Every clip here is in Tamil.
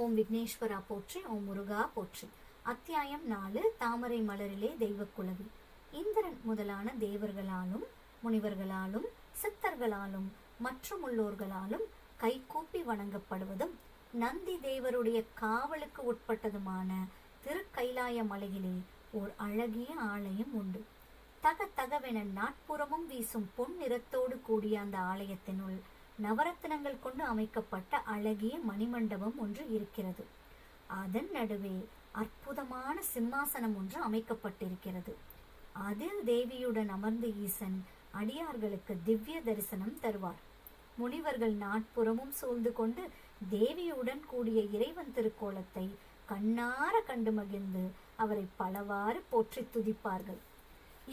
ஓம் விக்னேஸ்வரா போற்றி ஓம் முருகா போற்றி. அத்தியாயம் நாலு தாமரை மலரிலே தெய்வக்குலவி. இந்திரன் முதலான தேவர்களாலும் முனிவர்களாலும் சித்தர்களாலும் மற்றும் உள்ளோர்களாலும் கைகூப்பி வணங்கப்படுவதும் நந்தி தேவருடைய காவலுக்கு உட்பட்டதுமான திருக்கைலாய மலையிலே ஓர் அழகிய ஆலயம் உண்டு. தக தகவென நாட்புறமும் வீசும் பொன் நிறத்தோடு கூடிய அந்த ஆலயத்தினுள் நவரத்தினங்கள் கொண்டு அமைக்கப்பட்ட அழகிய மணிமண்டபம் ஒன்று இருக்கிறது. அதன் நடுவே அற்புதமான சிம்மாசனம் ஒன்று அமைக்கப்பட்டிருக்கிறது. அதில் தேவியுடன் அமர்ந்த ஈசன் அடியார்களுக்கு திவ்ய தரிசனம் தருவார். முனிவர்கள் நாட்புறமும் சூழ்ந்து கொண்டு தேவியுடன் கூடிய இறைவன் திருக்கோலத்தை கண்ணார கண்டு மகிழ்ந்து அவரை பலவாறு போற்றி துதிப்பார்கள்.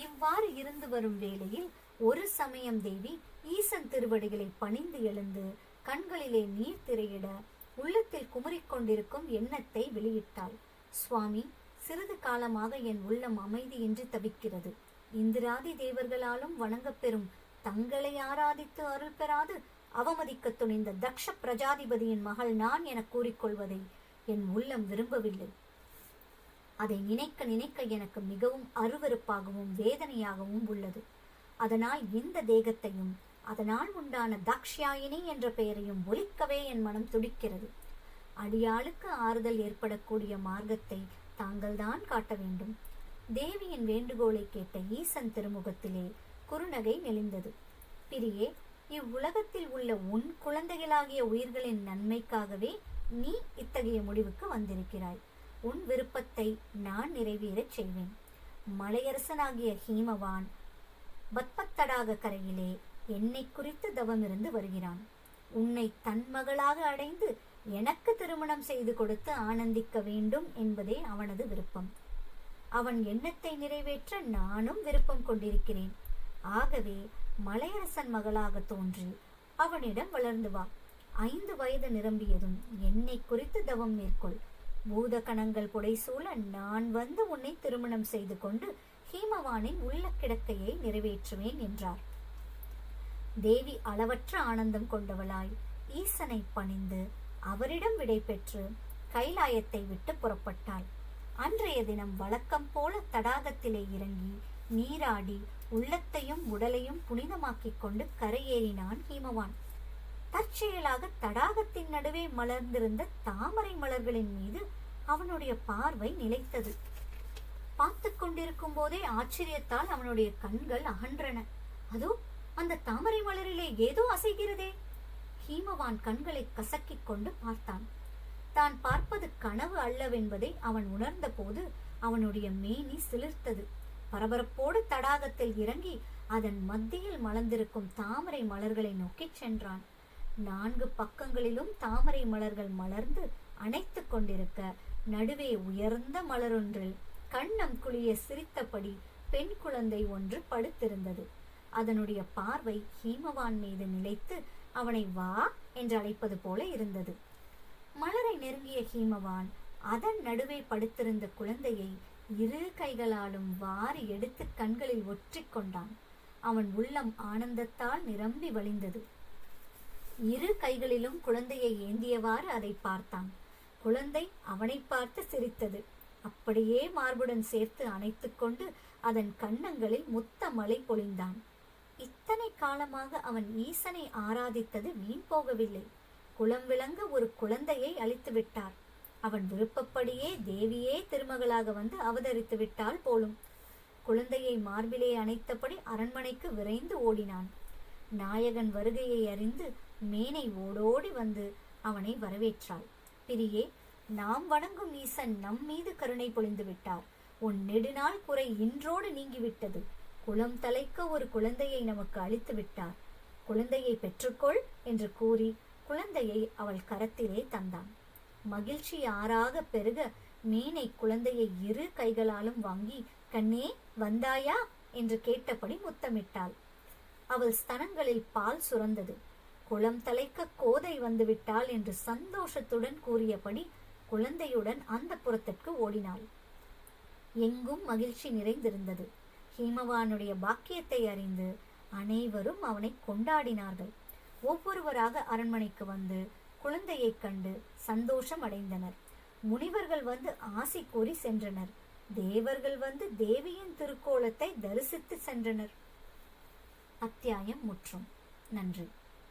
இவ்வாறு இருந்து வரும் வேளையில் ஒரு சமயம் தேவி ஈசன் திருவடிகளை பணிந்து எழுந்து கண்களிலே நீர் திரையிட உள்ளத்தில் குமரிக்கொண்டிருக்கும் எண்ணத்தை வெளியிட்டாள். சுவாமி சிறிது காலமாக என் உள்ளம் அமைதியின்றி தவிக்கிறது. இந்திராதி தேவர்களாலும் வணங்கப்பெறும் தங்களை ஆராதித்து அருள் பெறாது அவமதிக்க துணிந்த தக்ஷ பிரஜாதிபதியின் மகள் நான் என கூறிக்கொள்வதை என் உள்ளம் விரும்பவில்லை. அதை நினைக்க நினைக்க எனக்கு மிகவும் அருவருப்பாகவும் வேதனையாகவும் உள்ளது. அதனால் இந்த தேகத்தையும் அதனால் உண்டான தக்ஷாயினி என்ற பெயரையும் ஒலிக்கவே என் மனம் துடிக்கிறது. அடியாளுக்கு ஆறுதல் ஏற்படக்கூடிய மார்க்கத்தை தாங்கள்தான் காட்ட வேண்டும். தேவியின் வேண்டுகோளை கேட்ட ஈசன் திருமுகத்திலே குறுநகை நெளிந்தது. பிரியே இவ்வுலகத்தில் உள்ள உன் குழந்தைகளாகிய உயிர்களின் நன்மைக்காகவே நீ இத்தகைய முடிவுக்கு வந்திருக்கிறாய். உன் விருப்பத்தை நான் நிறைவேறச் செய்வேன். மலையரசனாகிய ஹீமவான் பத்பத்தடாக கரையிலே என்னை குறித்து தவமிருந்து வருகிறான். உன்னை தன் மகளாக அடைந்து எனக்கு திருமணம் செய்து கொடுத்து ஆனந்திக்க வேண்டும் என்பதே அவனது விருப்பம். அவன் எண்ணத்தை நிறைவேற்ற நானும் விருப்பம் கொண்டிருக்கிறேன். ஆகவே மலையரசன் மகளாக தோன்றி அவனிடம் வளர்ந்து வா. ஐந்து வயது நிரம்பியதும் என்னை குறித்து தவம் மேற்கொள். பூத கணங்கள் புடைசூழ நான் வந்து உன்னை திருமணம் செய்து கொண்டு ஹீமவானின் உள்ள கிடக்கையை நிறைவேற்றுவேன் என்றார். தேவி அளவற்ற ஆனந்தம் கொண்டவளாய் ஈசனை பணிந்து அவரிடம் விடை பெற்று கைலாயத்தை விட்டு புறப்பட்டாள். அன்றைய தினம் வழக்கம் போல தடாகத்திலே இறங்கி நீராடி உள்ளத்தையும் உடலையும் புனிதமாக்கிக் கொண்டு கரையேறினான் ஹீமவான். தற்செயலாக தடாகத்தின் நடுவே மலர்ந்திருந்த தாமரை மலர்களின் மீது அவனுடைய பார்வை நிலைத்தது. பார்த்து கொண்டிருக்கும் போதே ஆச்சரியத்தால் அவனுடைய கண்கள் அகன்றன. அதோ அந்த தாமரை மலரிலே ஏதோ அசைகிறதே. ஹீமவான் கண்களை கசக்கிக் கொண்டு பார்த்தான். தான் பார்ப்பது கனவு அல்லவென்பதை அவன் உணர்ந்த போது அவனுடைய மேனி சிலிர்த்தது. பரபரப்போடு தடாகத்தில் இறங்கி அதன் மத்தியில் மலர்ந்திருக்கும் தாமரை மலர்களை நோக்கிச் சென்றான். நான்கு பக்கங்களிலும் தாமரை மலர்கள் மலர்ந்து அணைத்து கொண்டிருக்க நடுவே உயர்ந்த மலரொன்றில் கண்ணம் குளிய சிரித்தபடி பெண் குழந்தை ஒன்று படுத்திருந்தது. அதனுடைய பார்வை ஹீமவான் மீது நிலைத்து அவனை வா என்று அழைப்பது போல இருந்தது. மலரை நெருங்கிய ஹீமவான் அதன் நடுவே படுத்திருந்த குழந்தையை இரு கைகளாலும் வாரி எடுத்து கண்களில் ஒற்றிக்கொண்டான் அவன் உள்ளம் ஆனந்தத்தால் நிரம்பி வழிந்தது. இரு கைகளிலும் குழந்தையை ஏந்தியவாறு அதை பார்த்தான். குழந்தை அவனை பார்த்து சிரித்தது. அப்படியே மார்புடன் சேர்த்து அணைத்துக்கொண்டு அதன் கன்னங்களில் முத்த மலை பொழிந்தான். காலமாக அவன் ஈசனை ஆராதித்தது வீண் போகவில்லை. குலம் விளங்க ஒரு குழந்தையை அழித்து விட்டார் அவன் விருப்பப்படியே தேவியே திருமகளாக வந்து அவதரித்து விட்டால் போலும். குழந்தையை மார்பிலே அணைத்தபடி அரண்மனைக்கு விரைந்து ஓடினான். நாயகன் வருகையை அறிந்து மேனை ஓடோடி வந்து அவனை வரவேற்றாள். பிரியே நாம் வணங்கும் ஈசன் நம் மீது கருணை பொழிந்து விட்டார். உன் நெடுநாள் குறை இன்றோடு நீங்கிவிட்டது. குளம் தலைக்க ஒரு குழந்தையை நமக்கு அளித்து விட்டார். குழந்தையை பெற்றுக்கொள் என்று கூறி குழந்தையை அவள் கரத்திலே தந்தான். மகிழ்ச்சி ஆறாக பெருக மீனை குழந்தையை இரு கைகளாலும் வாங்கி கண்ணே வந்தாயா? என்று கேட்டபடி முத்தமிட்டாள். அவள் ஸ்தனங்களில் பால் சுரந்தது. குளம் தலைக்க கோதை வந்துவிட்டாள் என்று சந்தோஷத்துடன் கூறியபடி குழந்தையுடன் அந்த புறத்திற்கு ஓடினாள். எங்கும் மகிழ்ச்சி நிறைந்திருந்தது. ஹீமவானுடைய பாக்கியத்தை அறிந்து அனைவரும் அவனை கொண்டாடினார்கள். ஒவ்வொருவராக அரண்மனைக்கு வந்து குழந்தையைக் கண்டு சந்தோஷம் அடைந்தனர். முனிவர்கள் வந்து ஆசி கூறி சென்றனர். தேவர்கள் வந்து தேவியின் திருக்கோலத்தை தரிசித்து சென்றனர். அத்தியாயம் முற்றும். நன்றி.